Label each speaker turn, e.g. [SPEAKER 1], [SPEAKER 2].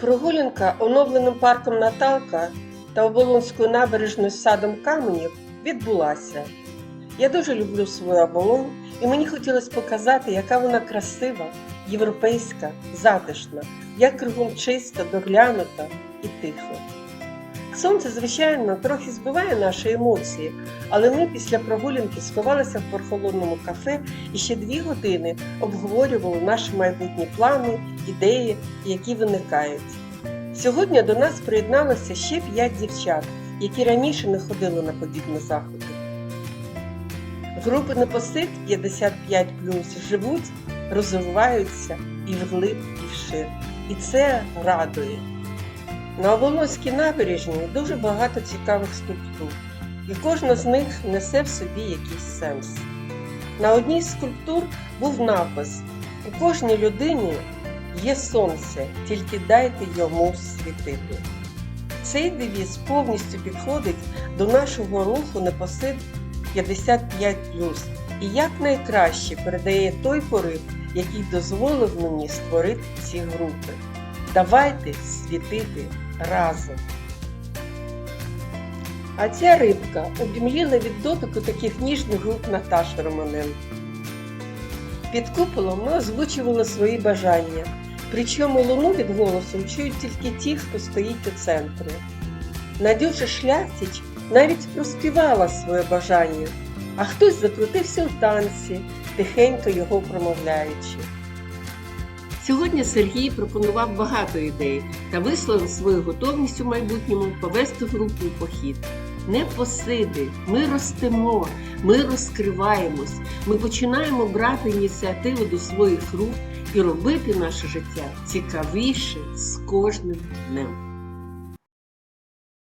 [SPEAKER 1] Прогулянка оновленим парком Наталка та оболонською набережною з садом каменів відбулася. Я дуже люблю свою оболонь, і мені хотілося показати, яка вона красива, європейська, затишна, як кругом чисто, доглянута і тихо. Сонце, звичайно, трохи збиває наші емоції, але ми після прогулянки сховалися в прохолодному кафе і ще дві години обговорювали наші майбутні плани, ідеї, які виникають. Сьогодні до нас приєдналося ще п'ять дівчат, які раніше не ходили на подібні заходи. Групи непосид 55 живуть, розвиваються і вглиб, і вшир. І це радує. На Оболонській набережній дуже багато цікавих скульптур, і кожна з них несе в собі якийсь сенс. На одній з скульптур був напис: у кожній людині є сонце, тільки дайте йому світити. Цей девіз повністю підходить до нашого руху Непосид 55 і якнайкраще передає той порив, який дозволив мені створити ці групи. Давайте світити разом. А ця рибка обімліла від дотику таких ніжних рук Наташі Романенко. Під куполом ми озвучували свої бажання, причому луну від голосу чують тільки ті, хто стоїть у центрі. Надюша Шляхтіч навіть проспівала своє бажання, а хтось закрутився у танці, тихенько його промовляючи. Сьогодні Сергій пропонував багато ідей та висловив свою готовність у майбутньому повести групу у похід. Не посиди, ми ростемо, ми розкриваємось, ми починаємо брати ініціативу до своїх рук і робити наше життя цікавіше з кожним днем.